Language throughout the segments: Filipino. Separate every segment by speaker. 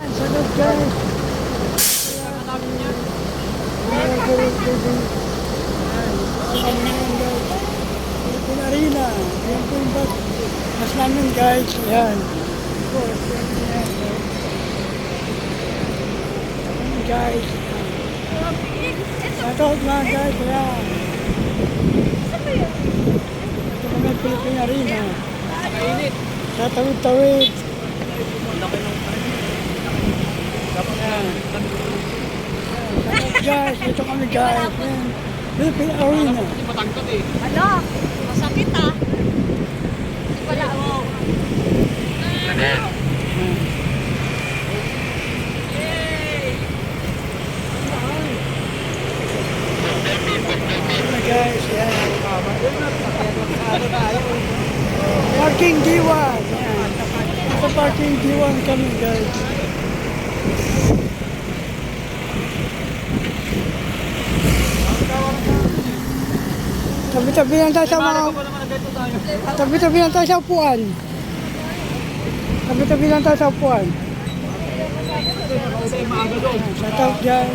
Speaker 1: Sagot guys. Mga Arena. Ayan po yung bus. Bus namin guys. Ayan, guys. Out mga guys. Ayan. Ito kami Philippine Arena. Sa tawid-tawid. Ayan. Guys, ito kami guys. Philippine Arena.
Speaker 2: Ano? Masakit ah. Hindi pala ako.
Speaker 1: Guys, ayan. Parking D1. Ayan. Ito parking D1 kami guys. Tabi-tabi lang tayo sa mga... Tabi-tabi lang tayo sa upuan. Tabi-tabi lang tayo sa upuan. Out guys.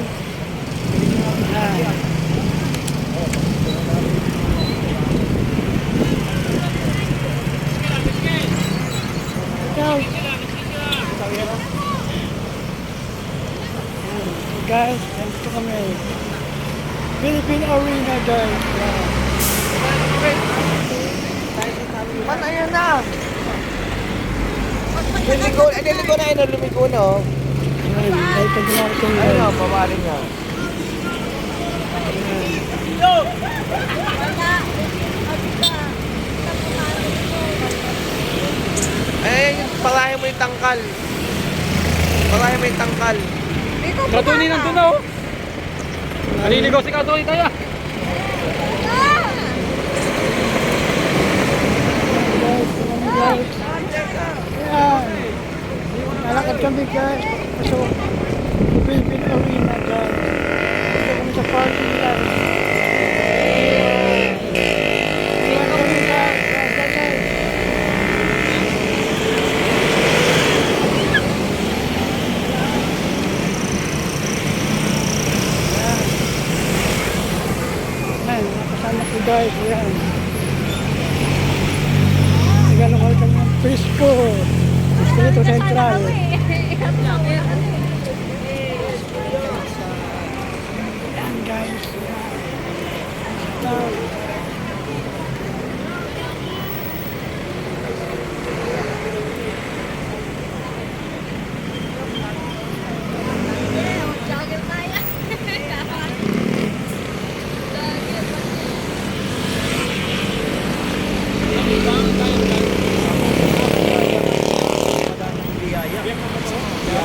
Speaker 1: Ayan. Shout out. Guys, nandito kami. Philippine Arena guys. Ayan.
Speaker 3: Man, ayan na. Niligo, eh, niligo na yun, lumigo na, oh.
Speaker 1: Ayan, dahil pag dumarating
Speaker 3: Ayun,
Speaker 1: guys.
Speaker 3: oh, pawarin niya. Eh, yung palahin mo yung tangkal. Palahin mo yung tangkal.
Speaker 2: Dito po
Speaker 4: Katuni nandun na oh. Naliligaw si Katuni tayo.
Speaker 1: Guys, kami guys. So, Philippine Arena guys. Dito kami sa parking lot. Ayan kami guys. Ayan, guys. Ayan, nakasama ko guys. Ayan. Nagano kami kami ng Frisco. Distrito Central. Ayan guys. Down.
Speaker 2: Jogger tayo.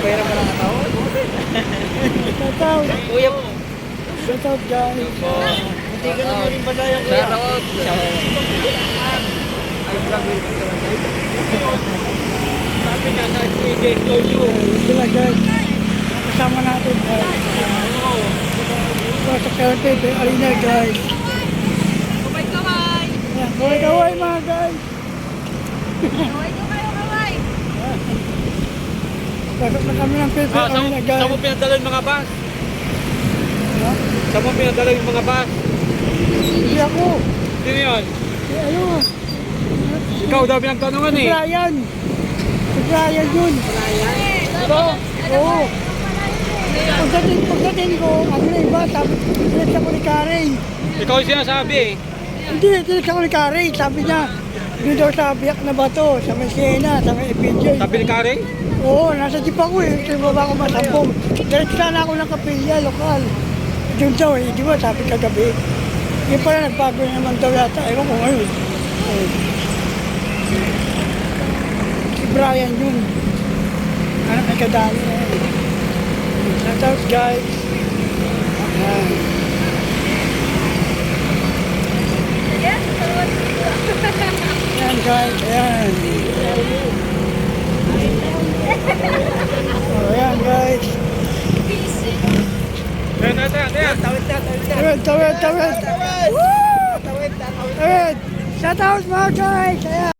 Speaker 3: Pera mo lang ang tao.
Speaker 1: Shout out.
Speaker 3: Kuya,
Speaker 1: Shout out guys.
Speaker 3: hindi ka naman rin badaya, kuya. Shout out. Ay, vlog with
Speaker 4: Sabi nga sa DJ Studio.
Speaker 1: Ayan sila guys. Kasama natin guys. Sa Philippine Arena guys.
Speaker 2: Kamay-kamay.
Speaker 1: Ayan, kaway-kaway mga guys.
Speaker 2: Kaway kaway.
Speaker 1: Pasok na kami ng Philippine
Speaker 4: Ah, saan, saan mo pinadala yung mga bus?
Speaker 1: Ha?
Speaker 4: Saan mo pinadala yung mga bus?
Speaker 1: Hindi ako.
Speaker 4: Sino yun?
Speaker 1: Eh, ano?
Speaker 4: Ikaw daw pinagtanungan
Speaker 1: Si
Speaker 4: eh.
Speaker 1: Brian. Si Brian yun. Ito. Oo. Pagdating, pagdating ko, ano na iba, sabi, tinagsa ko ni Karen.
Speaker 4: Ikaw yung sinasabi eh.
Speaker 1: Hindi, tinagsa ko ni Karen. Sabi niya, doon daw sa biyak na bato, sa may Siena, sa may EPJ.
Speaker 4: Sabi ni Karen.
Speaker 1: Oo, nasa jeep ako eh. Sa baba ko masambong. Diretso sana ako ng kapilya, lokal. Doon daw eh, di ba, sabi kagabi. Yung pala nagbago na naman daw yata. Ewan ko ngayon. Oo. Si Brian yun. Ano, may kadami na yun. Shout out guys. Ayan. Ayan guys, ayan. Oh, ayan guys.
Speaker 4: Ayan, ayan, ayan, ayan.
Speaker 3: Tawid na, tawid na.
Speaker 1: Tawid, tawid, tawid.
Speaker 3: Tawid! Tawid na, tawid na.
Speaker 1: Tawid. Shout out mga guys. Ayan.